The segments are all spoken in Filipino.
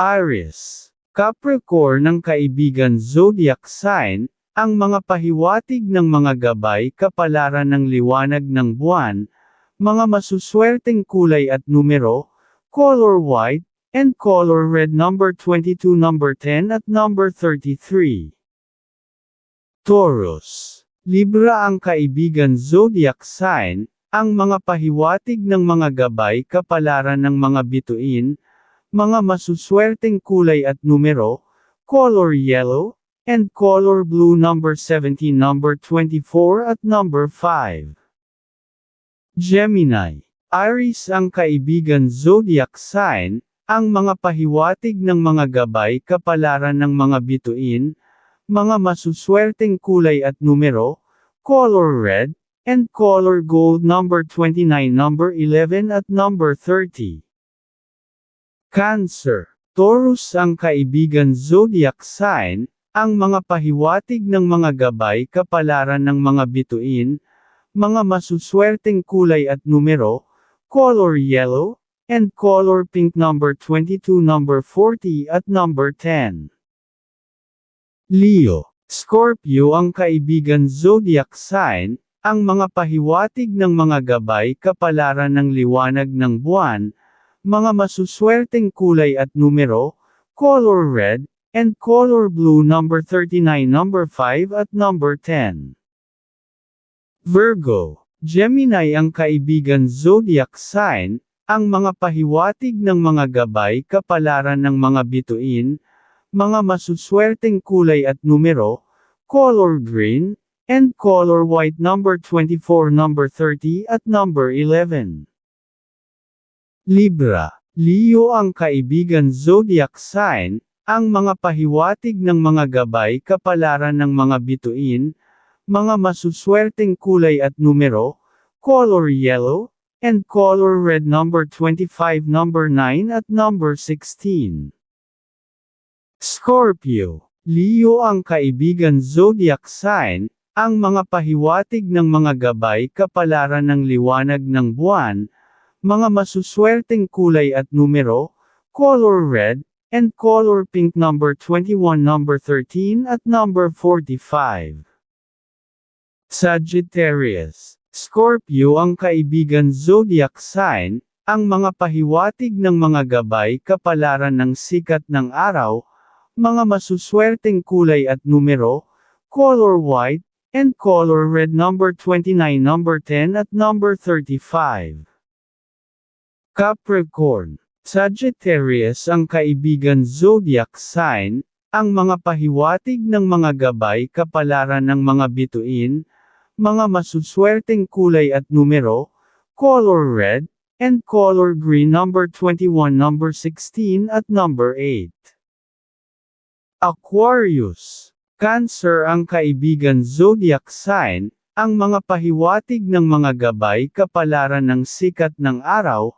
Aries, Capricorn ng kaibigan zodiac sign, ang mga pahiwatig ng mga gabay kapalaran ng liwanag ng buwan, mga masuswerteng kulay at numero, color white, and color red number 22 number 10 at number 33. Taurus, Libra ang kaibigan zodiac sign, ang mga pahiwatig ng mga gabay kapalaran ng mga bituin, mga masuswerteng kulay at numero, color yellow, and color blue number 17 number 24 at number 5. Gemini, Aries ang kaibigan zodiac sign, ang mga pahiwatig ng mga gabay kapalaran ng mga bituin, mga masuswerteng kulay at numero, color red, and color gold number 29 number 11 at number 30. Cancer, Taurus ang kaibigan zodiac sign, ang mga pahiwatig ng mga gabay kapalaran ng mga bituin, mga masuswerteng kulay at numero, color yellow, and color pink number 22 number 40 at number 10. Leo, Scorpio ang kaibigan zodiac sign, ang mga pahiwatig ng mga gabay kapalaran ng liwanag ng buwan, mga masuswerteng kulay at numero, color red, and color blue number 39 number 5 at number 10. Virgo, Gemini ang kaibigan zodiac sign, ang mga pahiwatig ng mga gabay kapalaran ng mga bituin, mga masuswerteng kulay at numero, color green, and color white number 24 number 30 at number 11. Libra, Leo ang kaibigan zodiac sign, ang mga pahiwatig ng mga gabay kapalaran ng mga bituin, mga masuswerteng kulay at numero, color yellow, and color red number 25 number 9 at number 16. Scorpio, Leo ang kaibigan zodiac sign, ang mga pahiwatig ng mga gabay kapalaran ng liwanag ng buwan, mga masuswerteng kulay at numero, color red, and color pink number 21 number 13 at number 45. Sagittarius, Scorpio ang kaibigan zodiac sign, ang mga pahiwatig ng mga gabay kapalaran ng sikat ng araw, mga masuswerteng kulay at numero, color white, and color red number 29 number 10 at number 35. Capricorn, Sagittarius ang kaibigan zodiac sign, ang mga pahiwatig ng mga gabay kapalaran ng mga bituin, mga masuswerteng kulay at numero, color red, and color green number 21 number 16 at number 8. Aquarius. Cancer ang kaibigan zodiac sign, ang mga pahiwatig ng mga gabay kapalaran ng sikat ng araw,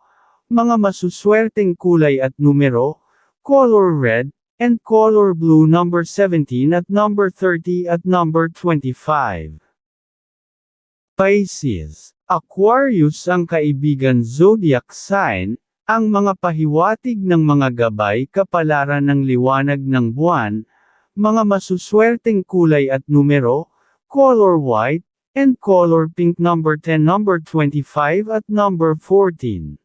mga masuswerteng kulay at numero, color red, and color blue number 17 at number 30 at number 25. Pisces, Aquarius ang kaibigan zodiac sign, ang mga pahiwatig ng mga gabay kapalaran ng liwanag ng buwan, mga masuswerteng kulay at numero, color white, and color pink number 10 number 25 at number 14.